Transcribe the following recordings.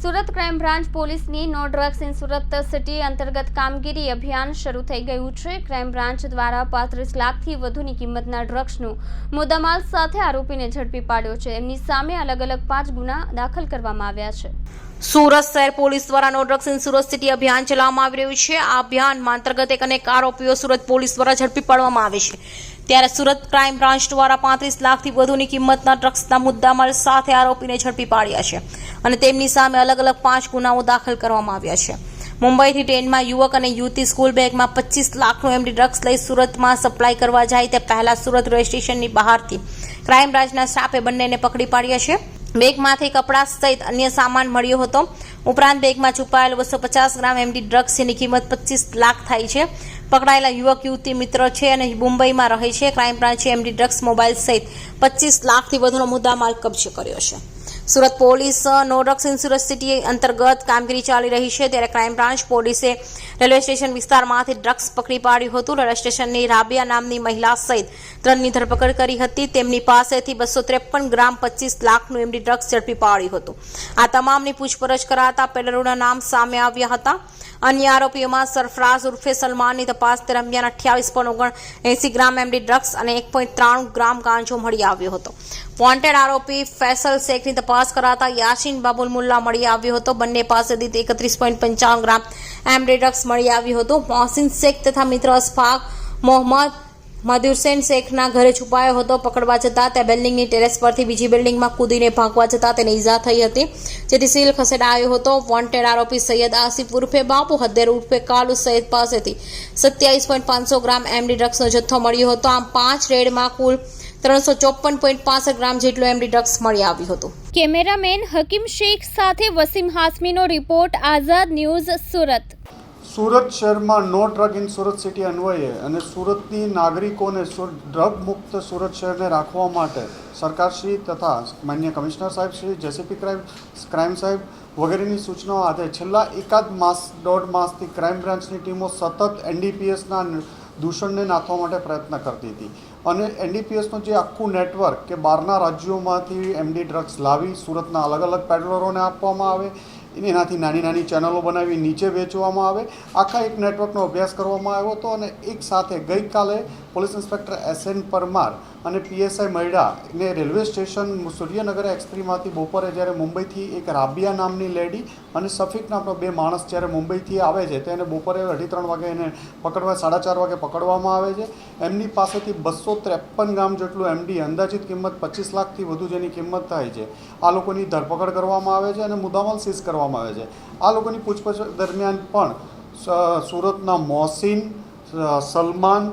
Surat crime branch પોલીસની no drugs in Surat city અંતર્ગત કામગીરી અભિયાન શરૂ થઈ ગયું છે. ક્રાઇમ બ્રાન્ચ દ્વારા પાંત્રીસ લાખથી વધુની કિંમતના ડ્રગ્સનું મુદ્દામાલ સાથે આરોપીને ઝડપી પાડ્યો છે. એમની સામે અલગ અલગ પાંચ ગુના દાખલ કરવામાં આવ્યા છે. સુરત શહેર પોલીસ દ્વારા no drugs in Surat city અભિયાન ચલાવવામાં આવી રહ્યું છે. આ અભિયાનમાં અંતર્ગત એક અનેક આરોપીઓ સુરત પોલીસ દ્વારા ઝડપી પાડવામાં આવે છે. ત્યારે સુરત ક્રાઇમ બ્રાન્ચ દ્વારા પાંત્રીસ લાખથી વધુની કિંમતના ડ્રગ્સના મુદ્દામાલ સાથે આરોપીને ઝડપી પાડ્યા છે અને તેમની સામે અલગ અલગ પાંચ ગુનાઓ દાખલ કરવામાં આવ્યા છે. મુંબઈથી ટ્રેનમાં યુવક અને યુવતી સ્કૂલ બેગમાં પચીસ લાખનું એમડી ડ્રગ્સ લઈ સુરતમાં સપ્લાય કરવા જાય તે પહેલા સુરત રેલવે સ્ટેશનની બહારથી ક્રાઇમ બ્રાન્ચના સ્ટાફે બંનેને પકડી પાડ્યા છે. બેગમાંથી કપડાં સહિત અન્ય સામાન મળ્યો હતો. ઉપરાંત બેગમાં છુપાયેલ બસો પચાસ ગ્રામ એમડી ડ્રગ્સ કિંમત પચીસ લાખ થાય છે. પકડાયેલા યુવક, યુવતી, મિત્ર છે અને મુંબઈમાં રહે છે. ક્રાઇમ બ્રાન્ચે એમડી ડ્રગ્સ મોબાઈલ સહિત પચીસ લાખથી વધુનો મુદ્દામાલ કબજે કર્યો છે. Surat police no drugs in Surat city અંતર્ગત કામગીરી ચાલી રહી છે. ત્યારે ક્રાઇમ બ્રાન્ચ પોલીસે રેલવે સ્ટેશન વિસ્તારમાંથી ડ્રગ્સ પકડી પાડ્યું હતું. રેલવે સ્ટેશનની રાબિયા નામની મહિલા સહિત ત્રણની ધરપકડ કરી હતી. તેમની પાસેથી બસો ત્રેપન ગ્રામ પચીસ લાખનું એમડી ડ્રગ્સ ઝડપી પાડ્યું હતું. આ તમામની પૂછપરછ કરાતા પેલરોના નામ સામે આવ્યા હતા. અન્ય આરોપીઓમાં સરફરાઝ ઉર્ફે સલમાનની તપાસ દરમિયાન અઠ્યાવીસ પોઈન્ટ ગ્રામ એમડી ડ્રગ્સ અને એક પોઈન્ટ ત્રાણું ગ્રામ ગાંજો મળી આવ્યો હતો. વોન્ટેડ આરોપી ફેસલ શેખની તપાસ કરાતા યાસીન બાબુલ મુલ્લા મળી આવ્યો હતો. બંને પાસેથી એકત્રીસ પોઈન્ટ પંચાવન ગ્રામ એમડી ડ્રગ્સ મળી આવ્યું હતું. મોહસિન શેખ તથા મિત્ર અશફાક મોહમ્મદ મધુરસેન શેખના ઘરે છુપાયો હતો. પકડવા જતાં તે બિલ્ડિંગની ટેરેસ પરથી બીજી બિલ્ડિંગમાં કૂદીને ભાગવા જતાં તેને ઈજા થઈ હતી. જેથી સીલ ખસેડાયો હતો. વોન્ટેડ આરોપી સૈયદ આસિફ ઉર્ફે બાપુ, હદ્દેર ઉર્ફે કાલુ સૈયદ પાસેથી સત્યાવીસ પોઈન્ટ પાંચસો ગ્રામ એમડી ડ્રગ્સનો જથ્થો મળ્યો હતો. આમ પાંચ રેડમાં કુલ ત્રણસો ચોપન પોઈન્ટ પાસઠ ગ્રામ જેટલું એમડી ડ્રગ્સ મળી આવ્યું હતું. કેમેરામેન હકીમ શેખ સાથે વસીમ હાસમીનો રિપોર્ટ, આઝાદ ન્યૂઝ સુરત. સુરત શહેરમાં no drug in Surat city અન્વયે અને સુરતની નાગરિકોને ડ્રગ મુક્ત સુરત શહેરને રાખવા માટે સરકારશ્રી તથા માન્ય કમિશનર સાહેબ શ્રી, જેસીપી ક્રાઇમ ક્રાઇમ સાહેબ વગેરેની સૂચનાઓ આધારે છેલ્લા એકાદ માસ, દોઢ માસથી ક્રાઇમ બ્રાન્ચની ટીમો સતત એનડીપીએસના દૂષણને નાથવા માટે પ્રયત્ન કરતી હતી. અને એનડીપીએસનું જે આખું નેટવર્ક કે બહારના રાજ્યોમાંથી એમડી ડ્રગ્સ લાવી સુરતના અલગ અલગ પેડલરોને આપવામાં આવે એનાથી નાની નાની ચેનલો બનાવી નીચે વેચવામાં આવે. આખા એક નેટવર્કનો અભ્યાસ કરવામાં આવ્યો હતો અને એક સાથે ગઈકાલે police inspector S N Parmar અને પીએસઆઈ મૈડા ને રેલવે સ્ટેશન સૂર્યનગર એક્સપ્રીમાંથી બપોરે જ્યારે મુંબઈથી એક રાબિયા નામની લેડી અને સફિક નામનો બે માણસ જ્યારે મુંબઈથી આવે છે, તો એને બપોરે અઢી ત્રણ વાગે એને પકડવા, સાડા ચાર વાગે પકડવામાં આવે છે. એમની પાસેથી બસો ત્રેપન ગ્રામ જેટલું એમડી અંદાજિત કિંમત પચીસ લાખથી વધુ જેની કિંમત થાય છે. આ લોકોની ધરપકડ કરવામાં આવે છે અને મુદ્દામાલ સીઝ કરવામાં આવે છે. આ લોકોની પૂછપરછ દરમિયાન પણ સુરતના મોહસિન સલમાન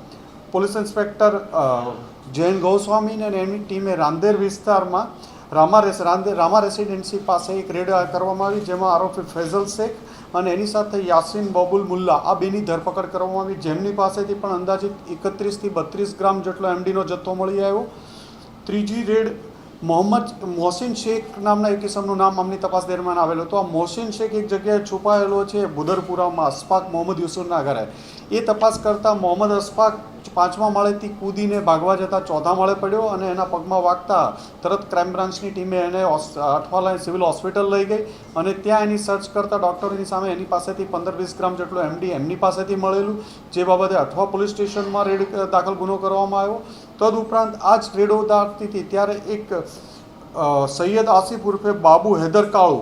પોલીસ ઇન્સ્પેક્ટર જૈન ગૌસ્વામીને અને એમની ટીમે રાંદેર વિસ્તારમાં રામા રેસ રાંદેર રામા રેસિડેન્સી પાસે એક રેડ કરવામાં આવી, જેમાં આરોપી ફૈઝલ શેખ અને એની સાથે યાસીન બબુલ મુલ્લા, આ બેની ધરપકડ કરવામાં આવી. જેમની પાસેથી પણ અંદાજિત એકત્રીસથી બત્રીસ ગ્રામ જેટલો એમડીનો જથ્થો મળી આવ્યો. ત્રીજી રેડ મોહમ્મદ મોહસિન શેખ નામના એક કિસમનું નામ આમની તપાસ દરમિયાન આવેલું હતું. આ મોહસિન શેખ એક જગ્યાએ છુપાયેલો છે બુદરપુરામાં અસ્ફાક મોહમ્મદ યુસુફના ઘરે. એ તપાસ કરતાં મોહમ્મદ અશફાક પાંચમા માળેથી કૂદીને ભાગવા જતાં ચોથા માળે પડ્યો અને એના પગમાં વાગતા તરત ક્રાઇમ બ્રાન્ચની ટીમે એને અઠવાલા સિવિલ હોસ્પિટલ લઈ ગઈ અને ત્યાં એની સર્ચ કરતા ડૉક્ટરોની સામે એની પાસેથી પંદર વીસ ગ્રામ જેટલું એમડી એમની પાસેથી મળેલું, જે બાબતે અઠવા પોલીસ સ્ટેશનમાં રેડ દાખલ ગુનો કરવામાં આવ્યો. તદુપરાંત આ જ રેડો દાખતી ત્યારે એક સૈયદ આસિફ ઉર્ફે બાબુ હૈદર કાળુ